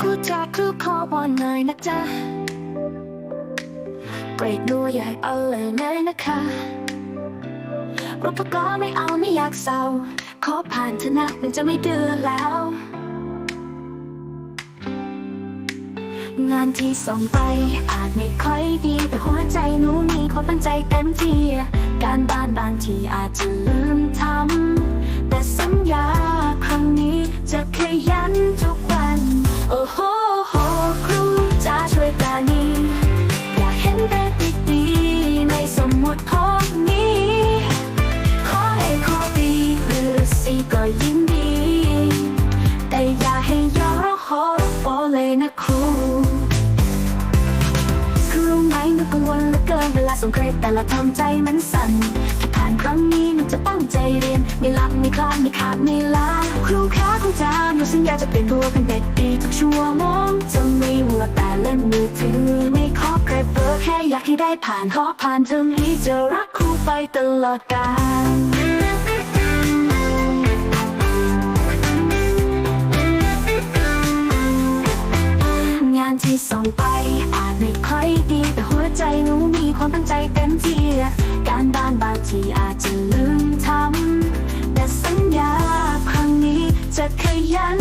ครูจากครูขอวอนหน่อยนะจ๊ะเกรดดูใหญ่เอาเลยเลยนะคะรูปก็ไม่เอาไม่อยากเศร้า ขอผ่านเถอะนะมันจะไม่เดือแล้ว งานที่ส่งไปอาจไม่ค่อยดี แต่หัวใจหนูมีความตั้งใจเต็มที่การบ้านบางทีอาจจะลืมทำแต่สัญญาครั้งนี้จะขยันทุ ยิ่งดี แต่อย่าให้ย้อรอรฟอเลยนะครูครูไหมหนูกังวลเหลือเกินเวลาส่งเกรดแต่ละทำใจมันสั่นผ่านครั้งนี้หนูจะตั้งใจเรียน ไม่หลับไม่คลาดไม่ขาดไม่ลาครูคะครูจาหนูสัญญาจะเป็นตัวเป็นเด็กดีทุกชั่วโมงจะไม่มัวแต่เล่นมือถือไม่ขอเกรดเบอร์แค่อยากให้ได้ผ่านขอผ่านเทอมนี้จะรักครูไปตลอดกาล ความตั้งใจเต็มที่การบ้านบางทีอาจจะลืมทำแต่สัญญาครั้งนี้จะขยัน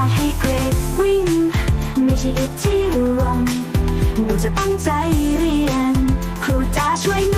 ากให้เกรดวิ่ง ไม่ใช่อิทธิรวงหนูจะตั้งใจเรียน ครูจะช่วยหนู